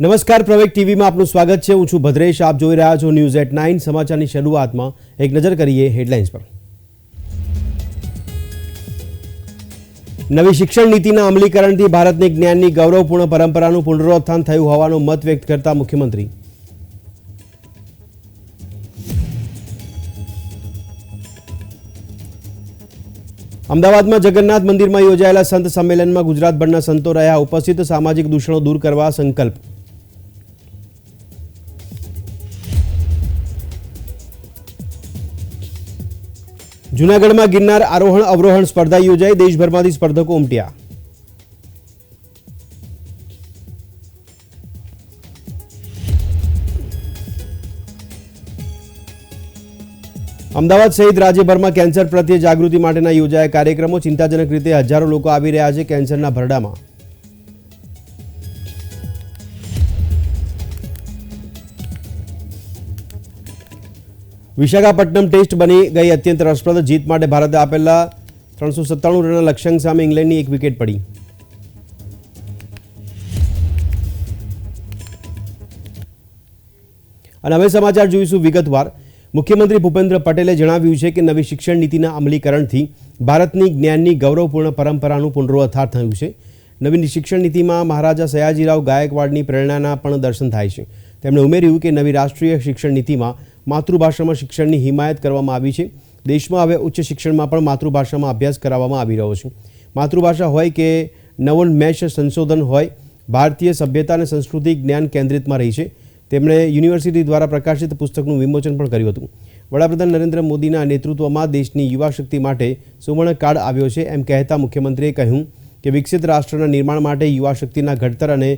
નમસ્કાર પ્રવેક ટીવીમાં આપનું સ્વાગત છે. હું છું ભદ્રેશ. આપ જોઈ રહ્યા છો ન્યૂઝ એટ નાઇન. સમાચારની શરૂઆતમાં એક નજર કરીએ હેડલાઇન્સ પર. નવી શિક્ષણ નીતિના અમલીકરણથી ભારતની જ્ઞાનની ગૌરવપૂર્ણ પરંપરાનું પુનરોત્થાન થયું હોવાનો મત વ્યક્ત કરતા મુખ્યમંત્રી. અમદાવાદમાં જગન્નાથ મંદિરમાં યોજાયેલા સંત સંમેલનમાં ગુજરાતભરના સંતો રહ્યા. ઉપસ્થિત સામાજિક દૂષણો દૂર કરવા સંકલ્પ. જૂનાગઢમાં ગિરનાર આરોહણ અવરોહણ સ્પર્ધા યોજાઈ. દેશભરમાંથી સ્પર્ધકો ઉમટ્યા. અમદાવાદ સહિત રાજ્યભરમાં કેન્સર પ્રત્યે જાગૃતિ માટેના યોજાયા કાર્યક્રમો. ચિંતાજનક રીતે હજારો લોકો આવી રહ્યા છે કેન્સરના ભરડામાં. વિશાખાપટ્ટનમ ટેસ્ટ બની ગઈ અત્યંત રસપ્રદ જીત માટે ભારતે આપેલા ત્રણસો સત્તાણું રનના લક્ષ્યાંક સામે ઇંગ્લેન્ડની એક વિકેટ પડી. અને હવે સમાચાર જોઈશું વિગતવાર. મુખ્યમંત્રી ભૂપેન્દ્ર પટેલે જણાવ્યું છે કે નવી શિક્ષણ નીતિના અમલીકરણથી ભારતની જ્ઞાનની ગૌરવપૂર્ણ પરંપરાનું પુનરોત્થાન થયું છે. નવી શિક્ષણ નીતિમાં મહારાજા સયાજીરાવ ગાયકવાડની પ્રેરણાના પણ દર્શન થાય છે. તેમણે ઉમેર્યું કે નવી રાષ્ટ્રીય શિક્ષણ નીતિમાં માતૃભાષામાં શિક્ષણની હિમાયત કરવામાં આવી છે. દેશમાં હવે ઉચ્ચ શિક્ષણમાં પણ માતૃભાષામાં અભ્યાસ કરાવવામાં આવી રહ્યો છે. માતૃભાષા હોય કે નવોન્મેષ સંશોધન હોય, ભારતીય સભ્યતા અને સંસ્કૃતિ જ્ઞાન કેન્દ્રિતમાં રહી છે. તેમણે યુનિવર્સિટી દ્વારા પ્રકાશિત પુસ્તકનું વિમોચન પણ કર્યું હતું. વડાપ્રધાન નરેન્દ્ર મોદીના નેતૃત્વમાં દેશની યુવા શક્તિ માટે સુવર્ણ કાળ આવ્યો છે એમ કહેતા મુખ્યમંત્રીએ કહ્યું કે વિકસિત રાષ્ટ્રના નિર્માણ માટે યુવા શક્તિના ઘડતર અને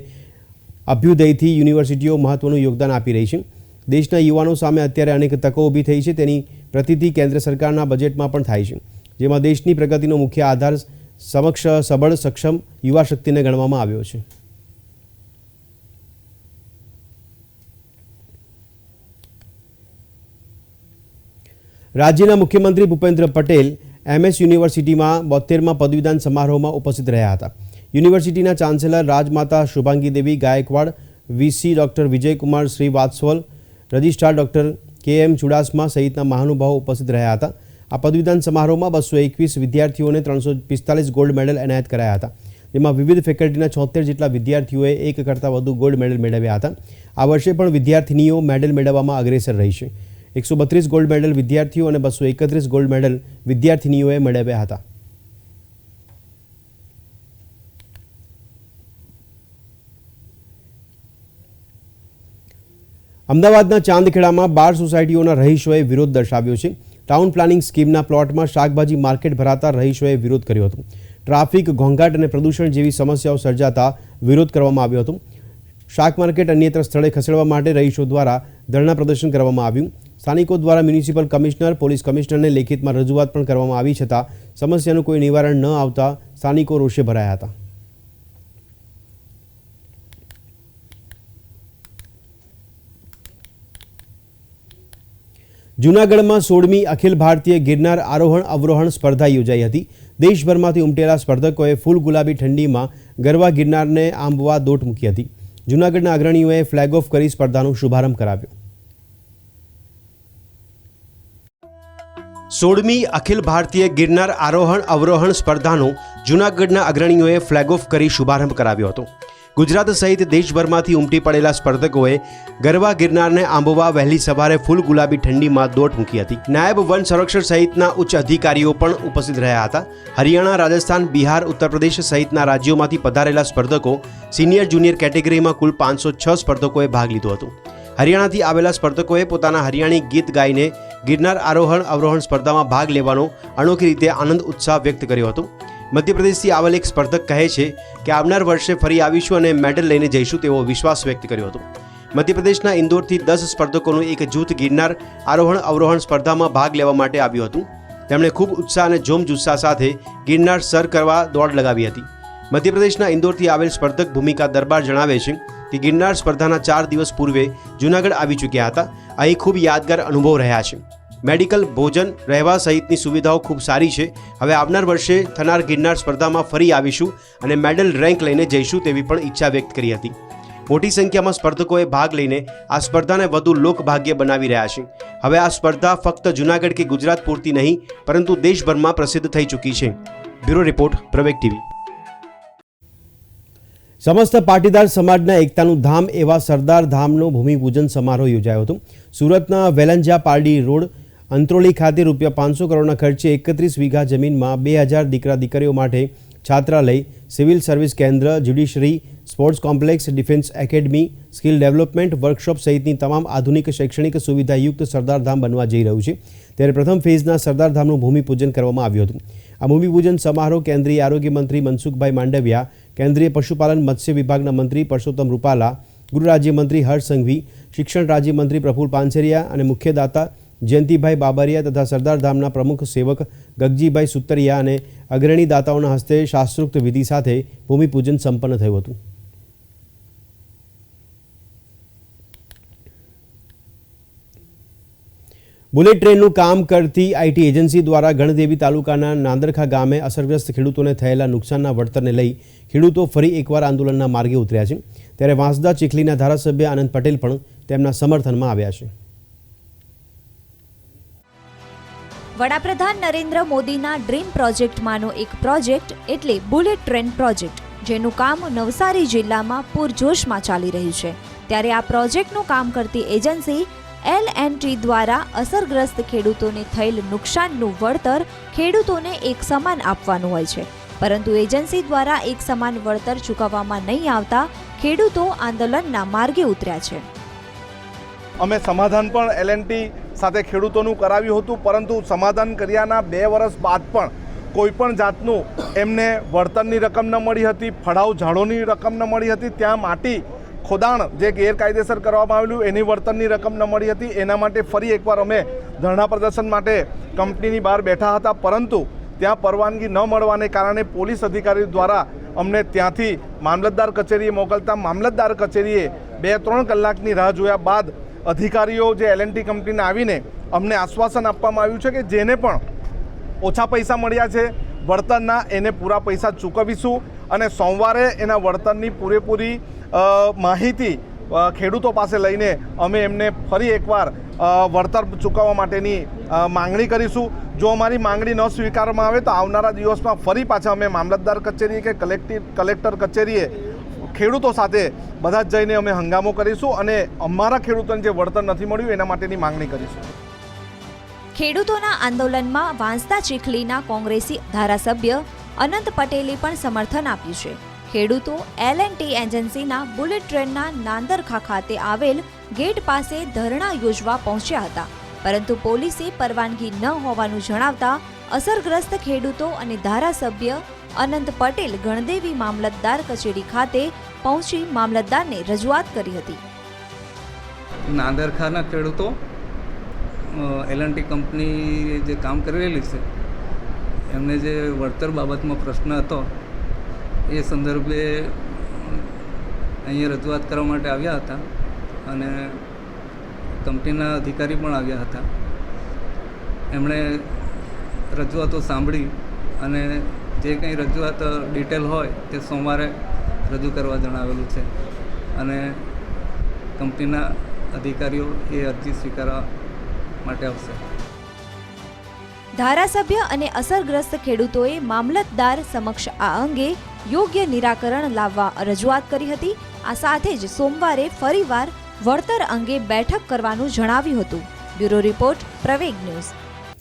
અભ્યુદયથી યુનિવર્સિટીઓ મહત્વનું યોગદાન આપી રહી છે. દેશના યુવાનો સામે અત્યારે અનેક તકો ઊભી થઈ છે. તેની પ્રતિતિ કેન્દ્ર સરકારના બજેટમાં પણ થાય છે. જેમાં દેશની પ્રગતિનો મુખ્ય આધાર સમક્ષ સબળ, સક્ષમ યુવા શક્તિને ગણવામાં આવ્યો છે. રાજ્યના મુખ્યમંત્રી ભૂપેન્દ્ર પટેલ એમએસ યુનિવર્સિટીમાં બોતેરમાં પદવીદાન સમારોહમાં ઉપસ્થિત રહ્યા હતા. યુનિવર્સિટીના chancellor Rajmata Shubhangi Devi, Gaekwad VC doctor Vijaykumar Shrivatsaval registrar doctor K M Chudasama સહિતના મહાનુભાવો ઉપસ્થિત રહ્યા હતા. આ પદવીદાન સમારોહમાં બસો એકવીસ વિદ્યાર્થીઓને ત્રણસો પિસ્તાલીસ ગોલ્ડ મેડલ એનાયત કરાયા હતા. જેમાં વિવિધ ફેકલ્ટીના છોતેર જેટલા વિદ્યાર્થીઓએ એક કરતાં વધુ ગોલ્ડ મેડલ મેળવ્યા હતા. આ વર્ષે પણ વિદ્યાર્થીનીઓ મેડલ મેળવવામાં અગ્રેસર રહી છે. એકસો બત્રીસ ગોલ્ડ મેડલ વિદ્યાર્થીઓ અને બસો એકત્રીસ ગોલ્ડ મેડલ વિદ્યાર્થીનીઓએ મેળવ્યા હતા. અમદાવાદના ચાંદખેડામાં બાર સોસાયટીઓના રહીશોએ વિરોધ દર્શાવ્યો છે. ટાઉન પ્લાનિંગ સ્કીમના પ્લોટમાં શાકભાજી માર્કેટ ભરાતા રહીશોએ વિરોધ કર્યો હતો. ટ્રાફિક, ઘોંઘાટ અને પ્રદૂષણ જેવી સમસ્યાઓ સર્જાતા વિરોધ કરવામાં આવ્યો હતો. શાક માર્કેટ અન્યત્ર સ્થળે ખસેડવા માટે રહીશો દ્વારા ધરણા પ્રદર્શન કરવામાં આવ્યું. સ્થાનિકો દ્વારા મ્યુનિસિપલ કમિશનર, પોલીસ કમિશનરને લેખિતમાં રજૂઆત પણ કરવામાં આવી છતાં સમસ્યાનું કોઈ નિવારણ ન આવતા સ્થાનિકો રોષે ભરાયા હતા. જૂનાગઢમાં સોળમી અખિલ ભારતીય ગિરનાર આરોહણ અવરોહણ સ્પર્ધા યોજાઈ હતી. દેશભરમાંથી ઉમટેલા સ્પર્ધકોએ ફૂલ ગુલાબી ઠંડીમાં ગરવા ગિરનારને આંબવા દોટ મૂકી હતી. જૂનાગઢના અગ્રણીઓએ ફ્લેગ ઓફ કરી સ્પર્ધાનો શુભારંભ કરાવ્યો. સોળમી અખિલ ભારતીય ગિરનાર આરોહણ અવરોહણ સ્પર્ધાનો જૂનાગઢના અગ્રણીઓએ ફ્લેગ ઓફ કરી શુભારંભ કરાવ્યો હતો. ગુજરાત સહિત દેશભરમાંથી ઉમટી પડેલા સ્પર્ધકોએ ગરવા ગિરનારને આંબવા વહેલી સવારે ફૂલ ગુલાબી ઠંડીમાં દોટ મૂકી હતી. નાયબ વન સંરક્ષણ સહિતના ઉચ્ચ અધિકારીઓ પણ ઉપસ્થિત રહ્યા હતા. હરિયાણા, રાજસ્થાન, બિહાર, ઉત્તર પ્રદેશ સહિતના રાજ્યોમાંથી પધારેલા સ્પર્ધકો સિનિયર જુનિયર કેટેગરીમાં કુલ પાંચસો છ સ્પર્ધકોએ ભાગ લીધો હતો. હરિયાણાથી આવેલા સ્પર્ધકોએ પોતાના હરિયાણી ગીત ગાઈને ગિરનાર આરોહણ અવરોહણ સ્પર્ધામાં ભાગ લેવાનો અનોખી રીતે આનંદ ઉત્સાહ વ્યક્ત કર્યો હતો. મધ્યપ્રદેશથી આવેલ એક સ્પર્ધક કહે છે કે આવનાર વર્ષે ફરી આવીશું અને મેડલ લઈને જઈશું તેવો વિશ્વાસ વ્યક્ત કર્યો હતો. મધ્યપ્રદેશના ઇન્દોરથી દસ સ્પર્ધકોનું એક જૂથ ગિરનાર આરોહણ અવરોહણ સ્પર્ધામાં ભાગ લેવા માટે આવ્યું હતું. તેમણે ખૂબ ઉત્સાહ અને જોમ જુસ્સા સાથે ગિરનાર સર કરવા દોડ લગાવી હતી. મધ્યપ્રદેશના ઇન્દોરથી આવેલ સ્પર્ધક ભૂમિકા દરબાર જણાવે છે કે ગિરનાર સ્પર્ધાના ચાર દિવસ પૂર્વે જૂનાગઢ આવી ચૂક્યા હતા. અહીં ખૂબ યાદગાર અનુભવ રહ્યા છે. મેડિકલ, ભોજન, રહેવા સહિતની સુવિધાઓ ખૂબ સારી છે. હવે આવનાર વર્ષે થનાર ગિરનાર સ્પર્ધામાં ફરી આવીશું અને મેડલ રેન્ક લઈને જઈશું તેવી પણ ઈચ્છા વ્યક્ત કરી હતી. મોટી સંખ્યામાં સ્પર્ધકોએ ભાગ લઈને આ સ્પર્ધાને વધુ લોકભાગ્ય બનાવી રહ્યા છે. હવે આ સ્પર્ધા ફક્ત જૂનાગઢ કે ગુજરાત પૂરતી નહીં, પરંતુ દેશભરમાં પ્રસિદ્ધ થઈ ચૂકી છે. Bureau report Pravek TV. સમસ્ત પાટીદાર સમાજના એકતાનું ધામ એવા સરદાર ધામનો ભૂમિપૂજન સમારોહ યોજાયો હતો. સુરતના વેલંજા પારડી રોડ અંત્રોલી ખાતે રૂપિયા પાંચસો કરોડના ખર્ચે એકત્રીસ વીઘા જમીનમાં બે હજાર દીકરા દીકરીઓ માટે છાત્રાલય, સિવિલ સર્વિસ કેન્દ્ર, judiciary, sports complex, defence academy, skill development workshop સહિતની તમામ આધુનિક શૈક્ષણિક સુવિધાયુક્ત સરદારધામ બનવા જઈ રહ્યું છે. ત્યારે પ્રથમ ફેઝના સરદારધામનું ભૂમિપૂજન કરવામાં આવ્યું હતું. આ ભૂમિપૂજન સમારોહ કેન્દ્રીય આરોગ્ય મંત્રી મનસુખભાઈ માંડવિયા, કેન્દ્રીય પશુપાલન મત્સ્ય વિભાગના મંત્રી પરસોત્તમ રૂપાલા, ગૃહ રાજ્યમંત્રી હર્ષ સંઘવી, શિક્ષણ રાજ્યમંત્રી પ્રફુલ પાનસેરિયા અને મુખ્ય દાતા જયંતિભાઈ બાબરિયા તથા સરદારધામના પ્રમુખ સેવક ગગજીભાઈ સુતરિયા અને અગ્રણી દાતાઓના હસ્તે શાસ્ત્રોક્ત વિધિ સાથે ભૂમિપૂજન સંપન્ન થયું હતું. બુલેટ ટ્રેનનું કામ કરતી આઈટી એજન્સી દ્વારા ગણદેવી તાલુકાના નાંદરખા ગામે અસરગ્રસ્ત ખેડૂતોને થયેલા નુકસાનના વળતરને લઈ ખેડૂતો ફરી એકવાર આંદોલનના માર્ગે ઉતર્યા છે. ત્યારે વાંસદા ચીખલીના ધારાસભ્ય આનંદ પટેલ પણ તેમના સમર્થનમાં આવ્યા છે. વડાપ્રધાન નરેન્દ્ર મોદીના ડ્રીમ પ્રોજેક્ટમાંનો એક પ્રોજેક્ટ એટલે બુલેટ ટ્રેન પ્રોજેક્ટ, જેનું કામ નવસારી જિલ્લામાં પૂરજોશમાં ચાલી રહ્યું છે. ત્યારે આ પ્રોજેક્ટનું કામ કરતી એજન્સી એલ એન્ડ ટી દ્વારા અસરગ્રસ્ત ખેડૂતોને થયેલ નુકસાનનું વળતર ખેડૂતોને એક સમાન આપવાનું હોય છે. પરંતુ એજન્સી દ્વારા એક સમાન વળતર ચૂકવવામાં નહીં આવતા ખેડૂતો આંદોલનના માર્ગે ઉતર્યા છે. અમે સમાધાન પણ એલએનટી સાથે ખેડૂતોનું કરાવ્યું હતું, પરંતુ સમાધાન કર્યાના બે વર્ષ બાદ પણ કોઈપણ જાતનું એમને વળતરની રકમ ન મળી હતી, ફળાવ ઝાડોની રકમ ન મળી હતી, ત્યાં માટી ખોદાણ જે ગેરકાયદેસર કરવામાં આવેલું, એની વળતરની રકમ ન મળી હતી. એના માટે ફરી એકવાર અમે ધરણા પ્રદર્શન માટે કંપનીની બહાર બેઠા હતા, પરંતુ ત્યાં પરવાનગી ન મળવાને કારણે પોલીસ અધિકારી દ્વારા અમને ત્યાંથી મામલતદાર કચેરીએ મોકલતા મામલતદાર કચેરીએ બે ત્રણ કલાકની રાહ જોયા બાદ અધિકારીઓ જે એલ એન્ડ કંપનીને આવીને અમને આશ્વાસન આપવામાં આવ્યું છે કે જેને પણ ઓછા પૈસા મળ્યા છે, વળતરના એને પૂરા પૈસા ચૂકવીશું અને સોમવારે એના વળતરની પૂરેપૂરી માહિતી ખેડૂતો પાસે લઈને અમે એમને ફરી એકવાર વળતર ચૂકવવા માટેની માંગણી કરીશું. જો અમારી માંગણી ન સ્વીકારવામાં આવે તો આવનારા દિવસમાં ફરી પાછા અમે મામલતદાર કચેરીએ કે કલેક્ટી કલેક્ટર કચેરીએ ખેડૂતો સાથે બધા જ જઈને અમે હંગામો કરીશું અને અમારા ખેડૂતોને જે વળતર નથી મળ્યું, એના માટેની માંગણી કરીશું. ખેડૂતોના આંદોલનમાં વાંસદા ચીખલીના કોંગ્રેસી ધારાસભ્ય અનંત પટેલે પણ સમર્થન આપ્યું છે. ખેડૂતો એલ એન્ડ ટી એજન્સીના બુલેટ ટ્રેનના નાંદરખા ખાતે આવેલ ગેટ પાસે ધરણા યોજવા પહોંચ્યા હતા. પરંતુ પોલીસે પરવાનગી ન હોવાનું જણાવતા અસરગ્રસ્ત ખેડૂતો અને ધારાસભ્ય અનંત પટેલ ગણદેવી મામલતદાર કચેરી ખાતે પહોંચી મામલતદારને રજૂઆત કરી હતી. નાંદરખાના ખેડૂતો એલએનટી કંપની જે કામ કરી રહેલી છે, એમને જે વળતર બાબતમાં પ્રશ્ન હતો, એ સંદર્ભે અહીંયા રજૂઆત કરવા માટે આવ્યા હતા અને કંપનીના અધિકારી પણ આવ્યા હતા. એમણે રજૂઆતો સાંભળી અને જે કંઈ રજૂઆત ડિટેલ હોય તે સોમવારે રજૂ કરવા જણાવેલું છે. અને કંપનીના અધિકારીઓ એ અરજી સ્વીકારવા માટે આવશે. ધારાસભ્ય અને અસરગ્રસ્ત ખેડૂતોએ મામલતદાર સમક્ષ આ અંગે યોગ્ય નિરાકરણ લાવવા રજૂઆત કરી હતી. આ સાથે જ સોમવારે ફરીવાર વળતર અંગે બેઠક કરવાનું જણાવ્યું હતું. Bureau report Praveg news.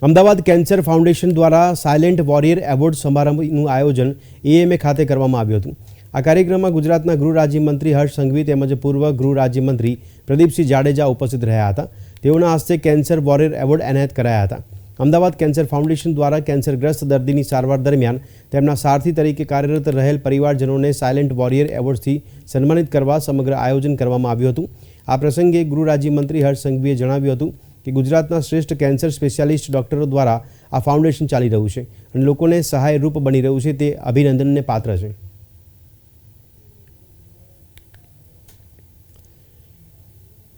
Ahmedabad cancer foundation દ્વારા સાયલેન્ટ વોરિયર એવોર્ડ સમારંભનું આયોજન એએમએ ખાતે કરવામાં આવ્યું હતું. આ કાર્યક્રમમાં ગુજરાતના ગૃહ રાજ્યમંત્રી હર્ષ સંઘવી તેમજ પૂર્વ ગૃહ રાજ્યમંત્રી પ્રદીપસિંહ જાડેજા ઉપસ્થિત રહ્યા હતા. તેઓના હસ્તે કેન્સર વોરિયર એવોર્ડ એનાયત કરાયા હતા. અમદાવાદ કેન્સર ફાઉન્ડેશન દ્વારા કેન્સરગ્રસ્ત દર્દીની સારવાર દરમિયાન તેમના સારથી તરીકે કાર્યરત રહેલ પરિવારજનોને સાયલેન્ટ વોરિયર એવોર્ડથી સન્માનિત કરવા સમગ્ર આયોજન કરવામાં આવ્યું હતું. આ પ્રસંગે ગૃહ રાજ્યમંત્રી હર્ષ સંઘવીએ જણાવ્યું હતું કે ગુજરાતના શ્રેષ્ઠ કેન્સર સ્પેશિયાલિસ્ટ ડોક્ટરો દ્વારા આ ફાઉન્ડેશન ચાલી રહ્યું છે અને લોકોને સહાયરૂપ બની રહ્યું છે તે અભિનંદનને પાત્ર છે.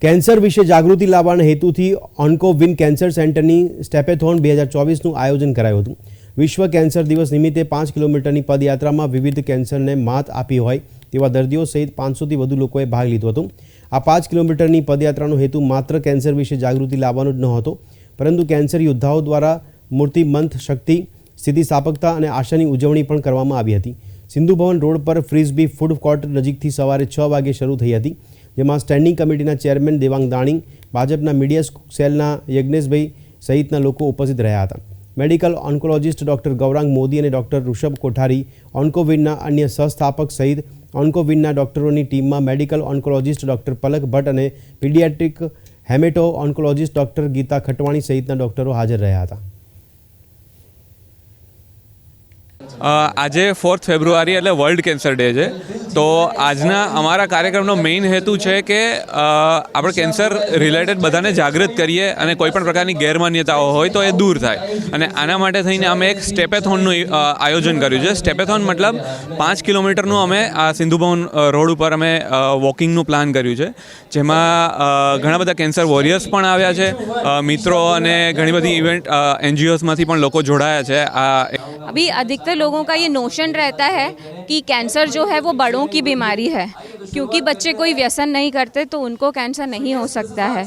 કેન્સર વિશે જાગૃતિ લાવવાના હેતુથી ઓન્કો વિન કેન્સર સેન્ટરની સ્ટેપેથોન બે હજાર ચોવીસનું આયોજન કરાયું હતું. વિશ્વ કેન્સર દિવસ નિમિત્તે પાંચ કિલોમીટરની પદયાત્રામાં વિવિધ કેન્સરને માત આપી હોય તેવા દર્દીઓ સહિત પાંચસોથી વધુ લોકોએ ભાગ લીધો હતો. આ પાંચ કિલોમીટરની પદયાત્રાનો હેતુ માત્ર કેન્સર વિશે જાગૃતિ લાવવાનો જ નહોતો, પરંતુ કેન્સર યોદ્ધાઓ દ્વારા મૂર્તિમંત શક્તિ, સ્થિતિસ્થાપકતા અને આશાની ઉજવણી પણ કરવામાં આવી હતી. સિંધુ ભવન રોડ પર ફ્રીઝબી ફૂડ કોર્ટ નજીકથી સવારે છ વાગે શરૂ થઈ હતી, જેમાં સ્ટેન્ડિંગ કમિટીના ચેરમેન દેવાંગ દાણી, ભાજપના મીડિયા સેલના યજ્ઞેશભાઈ સહિતના લોકો ઉપસ્થિત રહ્યા હતા. Medical oncologist doctor Gaurang Modi અને ડૉક્ટર ઋષભ કોઠારી ઓન્કોવિનના અન્ય સહસ્થાપક સહિત ઓન્કોવિનના ડૉક્ટરોની ટીમમાં medical oncologist doctor Palak Bhatt અને paediatric haemato oncologist doctor Geeta Khatwani સહિતના ડૉક્ટરો હાજર રહ્યા હતા. આજે ફોર્થ ફેબ્રુઆરી એટલે વર્લ્ડ કેન્સર ડે છે. તો આજના અમારા કાર્યક્રમનો મેઇન હેતુ છે કે આપણે કેન્સર રિલેટેડ બધાને જાગૃત કરીએ અને કોઈ પણ પ્રકારની ગેરમાન્યતાઓ હોય તો એ દૂર થાય. અને આના માટે થઈને અમે એક સ્ટેપેથોનનું આયોજન કર્યું છે. સ્ટેપેથોન મતલબ પાંચ કિલોમીટરનું અમે આ સિંધુભવન રોડ ઉપર અમે વોકિંગનું પ્લાન કર્યું છે. જેમાં ઘણા બધા કેન્સર વોરિયર્સ પણ આવ્યા છે. મિત્રો અને ઘણી બધી ઇવેન્ટ એનજીઓસમાંથી પણ લોકો જોડાયા છે. આ अभी अधिकतर लोगों का ये नोशन रहता है कि कैंसर जो है वो बड़ों की बीमारी है। क्योंकि बच्चे कोई व्यसन नहीं करते तो उनको कैंसर नहीं हो सकता है।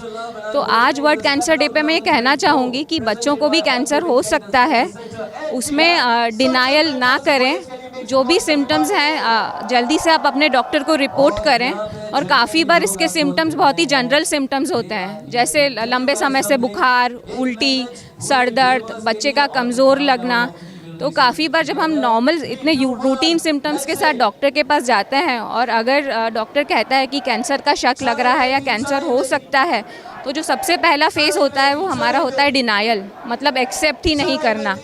तो आज वर्ल्ड कैंसर डे पे मैं ये कहना चाहूँगी कि बच्चों को भी कैंसर हो सकता है। उसमें डिनायल ना करें। जो भी सिम्टम्स हैं जल्दी से आप अपने डॉक्टर को रिपोर्ट करें। और काफ़ी बार इसके सिम्टम्स बहुत ही जनरल सिम्टम्स होते हैं। जैसे लंबे समय से बुखार, उल्टी, सर दर्द, बच्चे का कमज़ोर लगना। तो काफ़ी बार जब हम नॉर्मल इतने रूटीन सिम्टम्स के साथ डॉक्टर के पास जाते हैं और अगर डॉक्टर कहता है कि कैंसर का शक लग रहा है या कैंसर हो सकता है तो जो सबसे पहला फ़ेज़ होता है वो हमारा होता है डिनायल मतलब एक्सेप्ट ही नहीं करना।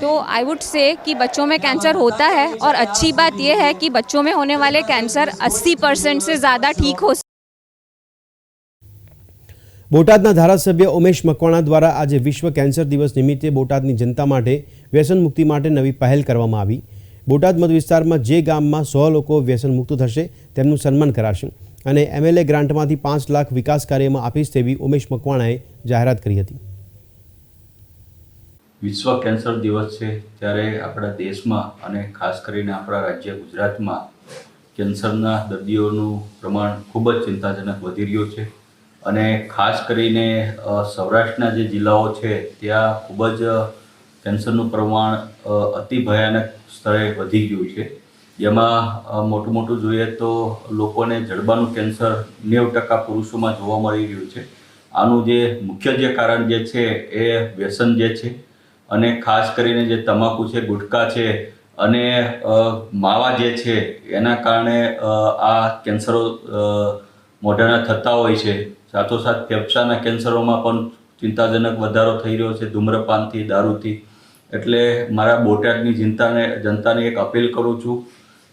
तो आई वुड से कि बच्चों में कैंसर होता है और अच्छी बात यह है कि बच्चों में होने वाले कैंसर 80 परसेंट से ज़्यादा ठीक हो બોટાદના ધારાસભ્ય ઉમેશ મકવાણા દ્વારા આજે વિશ્વ કેન્સર દિવસ નિમિત્તે બોટાદની જનતા માટે વ્યસન મુક્તિ માટે નવી પહેલ કરવામાં આવી. બોટાદ મત વિસ્તારમાં જે ગામમાં સો લોકો વ્યસન મુક્ત થશે તેમનું સન્માન કરાશે અને એમએલએ ગ્રાન્ટમાંથી પાંચ લાખ વિકાસ કાર્યમાં આપીશ તેવી ઉમેશ મકવાણાએ જાહેરાત કરી હતી. વિશ્વ કેન્સર દિવસ છે ત્યારે આપણા દેશમાં અને ખાસ કરીને આપણા રાજ્ય ગુજરાતમાં કેન્સરના દર્દીઓનું પ્રમાણ ખૂબ જ ચિંતાજનક વધી રહ્યું છે. અને ખાસ કરીને સૌરાષ્ટ્રના જે જિલ્લાઓ છે, ત્યાં ખૂબ જ કેન્સરનું પ્રમાણ અતિ ભયાનક સ્તરે વધી ગયું છે. જેમાં મોટું મોટું જોઈએ તો લોકોને જડબાનું કેન્સર નેવું ટકા પુરુષોમાં જોવા મળી રહ્યું છે. આનું જે મુખ્ય જે કારણ જે છે, એ વ્યસન જે છે અને ખાસ કરીને જે તમાકુ છે ગુટખા છે અને માવા જે છે, એના કારણે આ કેન્સરો મોઢાના થતા હોય છે. સાથોસાથ ફેફસાના કેન્સરોમાં પણ ચિંતાજનક વધારો થઈ રહ્યો છે, ધૂમ્રપાનથી, દારૂથી. એટલે મારા બોટાદની જનતાને જનતાને એક અપીલ કરું છું.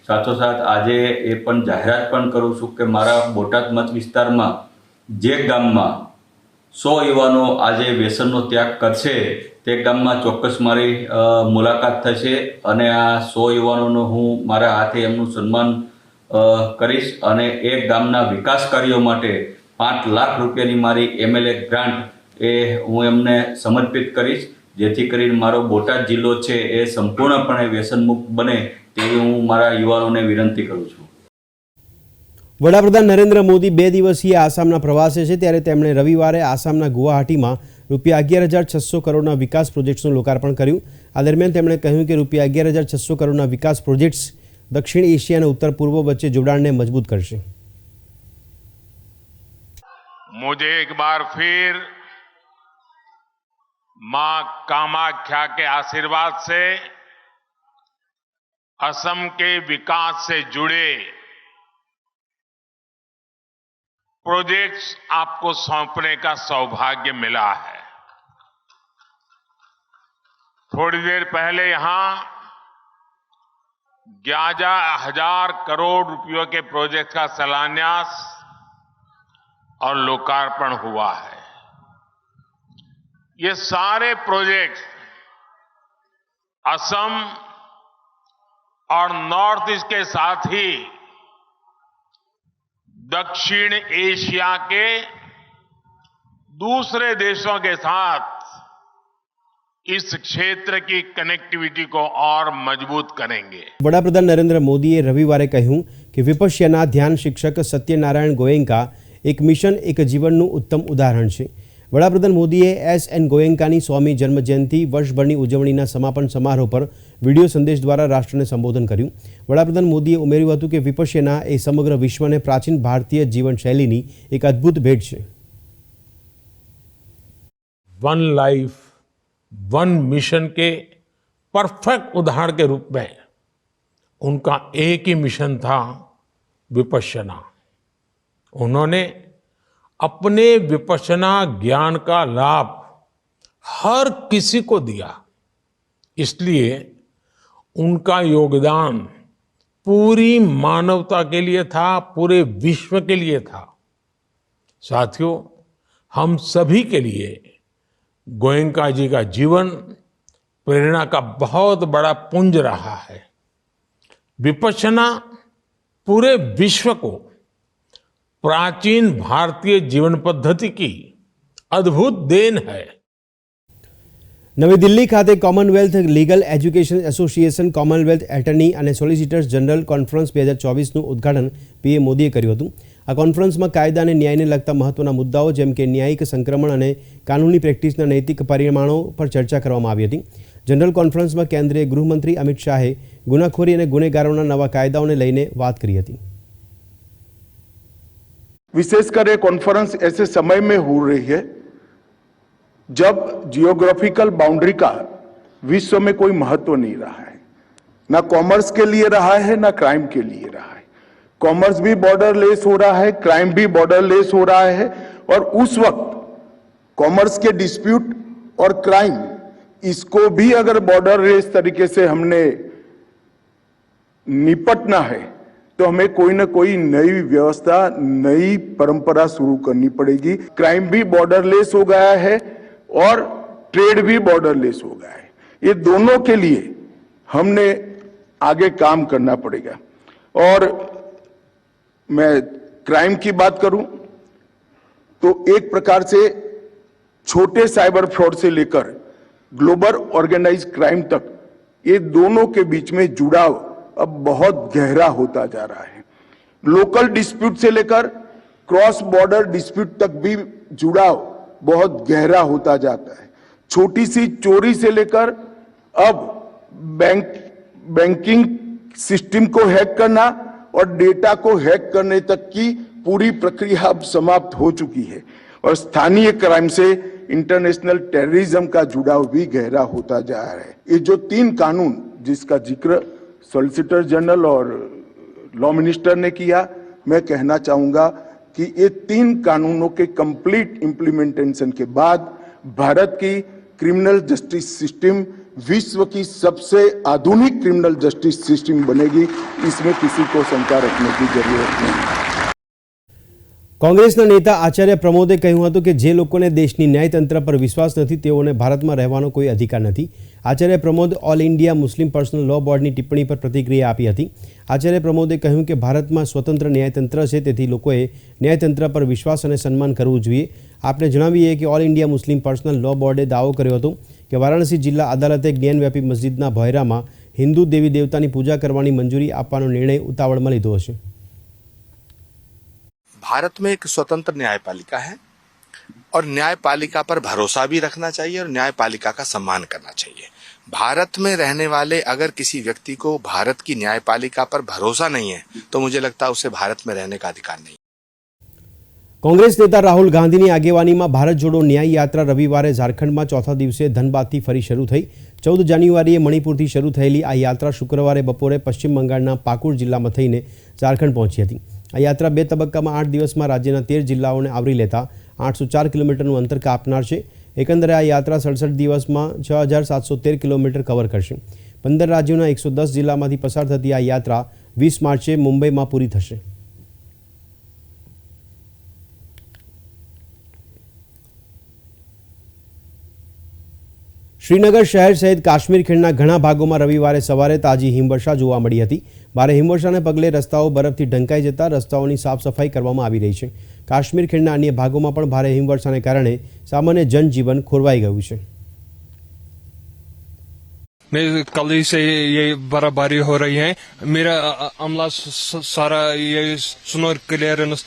સાથોસાથ આજે એ પણ જાહેરાત પણ કરું છું કે મારા બોટાદ મત વિસ્તારમાં જે ગામમાં સો યુવાનો આજે વ્યસનનો ત્યાગ કરશે, તે ગામમાં ચોક્કસ મારી મુલાકાત થશે અને આ સો યુવાનોનો હું મારા હાથે એમનું સન્માન કરીશ અને એ ગામના વિકાસ કાર્યો માટે પાંચ લાખ રૂપિયાની મારી એમએલએ ગ્રાન્ટ એ હું એમને સમર્પિત કરીશ. જેથી કરીને મારો બોટાદ જિલ્લો છે એ સંપૂર્ણપણે વ્યસનમુક્ત બને તેવી હું મારા યુવાનોને વિનંતી કરું છું. વડાપ્રધાન નરેન્દ્ર મોદી બે દિવસીય આસામના પ્રવાસે છે. ત્યારે તેમણે રવિવારે આસામના ગુવાહાટીમાં રૂપિયા અગિયાર હજાર છસો કરોડના વિકાસ પ્રોજેક્ટ્સનું લોકાર્પણ કર્યું. આ દરમિયાન તેમણે કહ્યું કે રૂપિયા અગિયાર હજાર છસો કરોડના વિકાસ પ્રોજેક્ટ્સ દક્ષિણ એશિયા અને ઉત્તર પૂર્વ વચ્ચે જોડાણને મજબૂત કરશે. मुझे एक बार फिर माँ कामाख्या के आशीर्वाद से, असम के विकास से जुड़े प्रोजेक्ट्स आपको सौंपने का सौभाग्य मिला है। थोड़ी देर पहले यहाँ ग्यारह हज़ार करोड़ रुपयों के प्रोजेक्ट का शिलान्यास और लोकार्पण हुआ है ये सारे प्रोजेक्ट असम और नॉर्थ ईस्ट के साथ ही दक्षिण एशिया के दूसरे देशों के साथ इस क्षेत्र की कनेक्टिविटी को और मजबूत करेंगे વડાપ્રધાન નરેન્દ્ર મોદીએ રવિવારે કહ્યું કે વિપશ્યના ધ્યાન શિક્ષક સત્યનારાયણ ગોયંકા એક મિશન એક જીવનનું ઉત્તમ ઉદાહરણ છે વડાપ્રધાન મોદીએ એસ એન ગોયંકાની સોમી જન્મજયંતિ વર્ષભરની ઉજવણીના સમાપન સમારોહ પર વિડીયો સંદેશ દ્વારા રાષ્ટ્રને સંબોધન કર્યું વડાપ્રધાન મોદીએ ઉમેર્યું હતું કે વિપશ્યના એ સમગ્ર વિશ્વને પ્રાચીન ભારતીય જીવનશૈલીની એક અદ્ભુત ભેટ છે वन लाइफ वन मिशन के परफेक्ट उदाहरण के रूप में उनका एक ही मिशन था विपश्यना उन्होंने अपने विपश्यना ज्ञान का लाभ हर किसी को दिया। इसलिए उनका योगदान पूरी मानवता के लिए था, पूरे विश्व के लिए था। साथियों, हम सभी के लिए गोयंका जी का जीवन प्रेरणा का बहुत बड़ा पुंज रहा है। विपश्यना पूरे विश्व को प्राचीन भारतीय जीवन पद्धति की अद्भुत देन है નવી દિલ્હી ખાતે Commonwealth legal education association Commonwealth attorney અને સોલિસિટર્સ જનરલ કોન્ફરન્સ બે હજાર ચોવીસનું ઉદ્ઘાટન પીએમ મોદીએ કર્યું હતું આ કોન્ફરન્સમાં કાયદા અને ન્યાયને લગતા મહત્વના મુદ્દાઓ જેમ કે ન્યાયિક સંક્રમણ અને કાનૂની પ્રેક્ટિસના નૈતિક પરિમાણો પર ચર્ચા કરવામાં આવી હતી જનરલ કોન્ફરન્સમાં કેન્દ્રીય ગૃહમંત્રી અમિત શાહે ગુનાખોરી અને ગુનેગારોના નવા કાયદાઓને લઈને વાત કરી હતી विशेषकर ये कॉन्फ्रेंस ऐसे समय में हो रही है, जब जियोग्राफिकल बाउंड्री का विश्व में कोई महत्व नहीं रहा है। ना कॉमर्स के लिए रहा है, ना क्राइम के लिए रहा है। कॉमर्स भी बॉर्डर लेस हो रहा है क्राइम भी बॉर्डर लेस हो रहा है और उस वक्त कॉमर्स के डिस्प्यूट और क्राइम इसको भी अगर बॉर्डर लेस तरीके से हमने निपटना है तो हमें कोई ना कोई नई व्यवस्था, नई परंपरा शुरू करनी पड़ेगी। क्राइम भी बॉर्डरलेस हो गया है और ट्रेड भी बॉर्डरलेस हो गया है। ये दोनों के लिए हमने आगे काम करना पड़ेगा। और मैं क्राइम की बात करूँ तो एक प्रकार से छोटे साइबर फ्रॉड से लेकर ग्लोबल ऑर्गेनाइज क्राइम तक ये दोनों के बीच में जुड़ाव अब बहुत गहरा होता जा रहा है। लोकल डिस्प्यूट से लेकर क्रॉस बॉर्डर डिस्प्यूट तक भी जुड़ाव बहुत गहरा होता जाता है। छोटी सी चोरी से लेकर अब बैंक बैंकिंग सिस्टम को हैक करना और डेटा को हैक करने तक की पूरी प्रक्रिया अब समाप्त हो चुकी है और स्थानीय क्राइम से इंटरनेशनल टेररिज्म का जुड़ाव भी गहरा होता जा रहा है। ये जो तीन कानून जिसका ज़िक्र सॉलिसिटर जनरल और लॉ मिनिस्टर ने किया। मैं कहना चाहूँगा कि ये तीन कानूनों के कंप्लीट इम्प्लीमेंटेशन के बाद भारत की क्रिमिनल जस्टिस सिस्टम विश्व की सबसे आधुनिक क्रिमिनल जस्टिस सिस्टम बनेगी। इसमें किसी को शंका रखने की ज़रूरत नहीं। કોંગ્રેસના નેતા આચાર્ય પ્રમોદે કહ્યું હતું કે જે લોકોને દેશની ન્યાયતંત્ર પર વિશ્વાસ નથી, તેઓને ભારતમાં રહેવાનો કોઈ અધિકાર નથી. Acharya Pramod all India Muslim personal law બોર્ડની ટિપ્પણી પર પ્રતિક્રિયા આપી હતી. આચાર્ય પ્રમોદે કહ્યું કે ભારતમાં સ્વતંત્ર ન્યાયતંત્ર છે, તેથી લોકોએ ન્યાયતંત્ર પર વિશ્વાસ અને સન્માન કરવું જોઈએ. આપને જણાવીએ કે all India Muslim personal law બોર્ડે દાવો કર્યો હતો કે વારાણસી જિલ્લા અદાલતે જ્ઞાનવ્યાપી મસ્જિદના ભોયરામાં હિન્દુ દેવી દેવતાની પૂજા કરવાની મંજૂરી આપવાનો નિર્ણય ઉતાવળમાં લીધો હશે. भारत में एक स्वतंत्र न्यायपालिका है और न्यायपालिका पर भरोसा भी रखना चाहिए और न्यायपालिका का सम्मान करना चाहिए भारत में रहने वाले अगर किसी व्यक्ति को भारत की न्यायपालिका पर भरोसा नहीं है तो मुझे लगता है उसे भारत में रहने का अधिकार नहीं કોંગ્રેસ નેતા રાહુલ ગાંધીની આગેવાનીમાં ભારત જોડો ન્યાય યાત્રા રવિવારે ઝારખંડમાં ચોથા દિવસે ધનબાદથી ફરી શરૂ થઈ ચૌદ જાન્યુઆરીએ મણિપુરથી શરૂ થયેલી આ યાત્રા શુક્રવારે બપોરે પશ્ચિમ બંગાળના પાકુર જિલ્લામાં થઈને ઝારખંડ પહોંચી હતી આ યાત્રા બે તબક્કામાં આઠ દિવસમાં રાજ્યના તેર જિલ્લાઓને આવરી લેતા આઠસો ચાર કિલોમીટરનું અંતર કાપનાર છે. એકંદરે આ યાત્રા સડસઠ દિવસમાં છ હજાર સાતસો તેર કિલોમીટર કવર કરશે. પંદર રાજ્યોના એકસો દસ જિલ્લામાંથી પસાર થતી આ યાત્રા વીસ માર્ચે મુંબઈમાં પૂરી થશે. શ્રીનગર શહેર સહિત કાશ્મીર ખીણના ઘણા ભાગોમાં રવિવારે સવારે તાજી હિમવર્ષા જોવા મળી હતી. ભારે હિમવર્ષાને પગલે રસ્તાઓ બરફથી ઢંકાઈ જતા રસ્તાઓની સાફ સફાઈ કરવામાં આવી રહી છે કાશ્મીર ખીણના અન્ય ભાગોમાં પણ ભારે હિમવર્ષાને કારણે સામાન્ય જનજીવન ખોરવાઈ ગયું છે मैं कल ही से ये बर्फबारी हो रही है मेरा अ, अमला स- स- सारा ये स्नो क्लियरेंस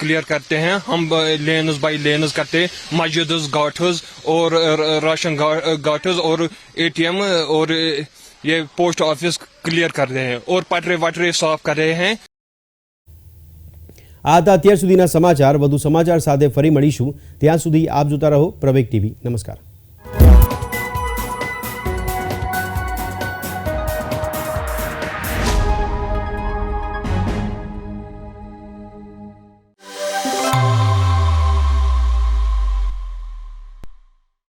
क्लियर करते हैं हम लेनस बाई लेनस करते हैं मस्जिद गाठस और र- राशन गा- गाठस और एटीएम और ये पोस्ट ऑफिस क्लियर कर रहे हैं और पटरे वटरे साफ कर रहे हैं આ હતા અત્યાર સુધીના સમાચાર વધુ સમાચાર સાથે ફરી મળીશું ત્યાં સુધી આપ જોતા રહો પ્રવેગ ટીવી નમસ્કાર